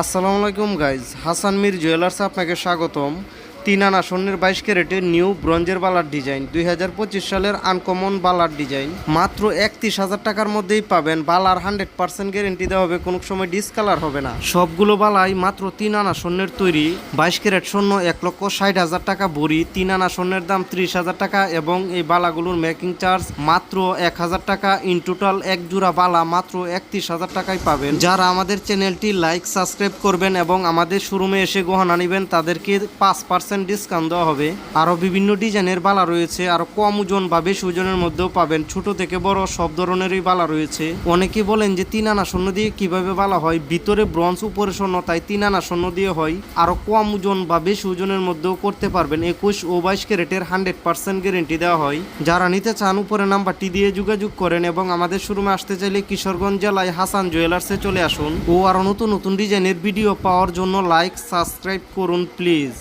আসসালামু আলাইকুম guys Hasan Mir jewellers আপনাকে স্বাগতম। তিন আনা স্বর্ণের বাইশ ক্যারেটের নিউ ব্রঞ্জের বালার ডিজাইন, দুই হাজার পঁচিশ সালের আনকমন বালার ডিজাইন। মাত্র একত্রিশ হাজার টাকার মধ্যেই পাবেন বালার হান্ড্রেড পার্সেন্ট গ্যারেন্টি দেওয়া হবে, কোনো সময় ডিসকালার হবে না। সবগুলো বালাই মাত্র তিন আনা স্বর্ণের তৈরি, বাইশ ক্যারেট স্বর্ণ, এক লক্ষ ষাট হাজার টাকা ভরি, তিন আনা স্বর্ণের দাম ত্রিশ হাজার টাকা এবং এই বালাগুলোর মেকিং চার্জ মাত্র এক হাজার টাকা। ইন টোটাল এক জোড়া বালা মাত্র একত্রিশ হাজার টাকায় পাবেন। যারা আমাদের চ্যানেলটি লাইক সাবস্ক্রাইব করবেন এবং আমাদের শোরুমে এসে গহনা নেবেন, তাদেরকে পাঁচ পার্সেন্ট ডিসকাউন্ট দেওয়া হবে। আরও বিভিন্ন ডিজাইনের বালা রয়েছে। আরও কম ওজন বা বেশি ওজনের মধ্যেও পাবেন। ছোট থেকে বড় সব ধরনেরই বালা রয়েছে। অনেকেই বলেন যে তিন আনা স্বর্ণ দিয়ে কীভাবে বালা হয়? ভিতরে ব্রঞ্জ, উপরে স্বর্ণ, তাই তিন আনা স্বর্ণ দিয়ে হয়। আরও কম ওজন বা বেশি ওজনের মধ্যেও করতে পারবেন। একুশ ও বাইশ ক্যারেটের হান্ড্রেড পার্সেন্ট গ্যারেন্টি দেওয়া হয়। যারা নিতে চান, উপরে নাম্বারটি দিয়ে যোগাযোগ করেন এবং আমাদের শোরুমে আসতে চাইলে কিশোরগঞ্জ জেলায় হাসান জুয়েলার্সে চলে আসুন। ও আরও নতুন নতুন ডিজাইনের ভিডিও পাওয়ার জন্য লাইক সাবস্ক্রাইব করুন প্লিজ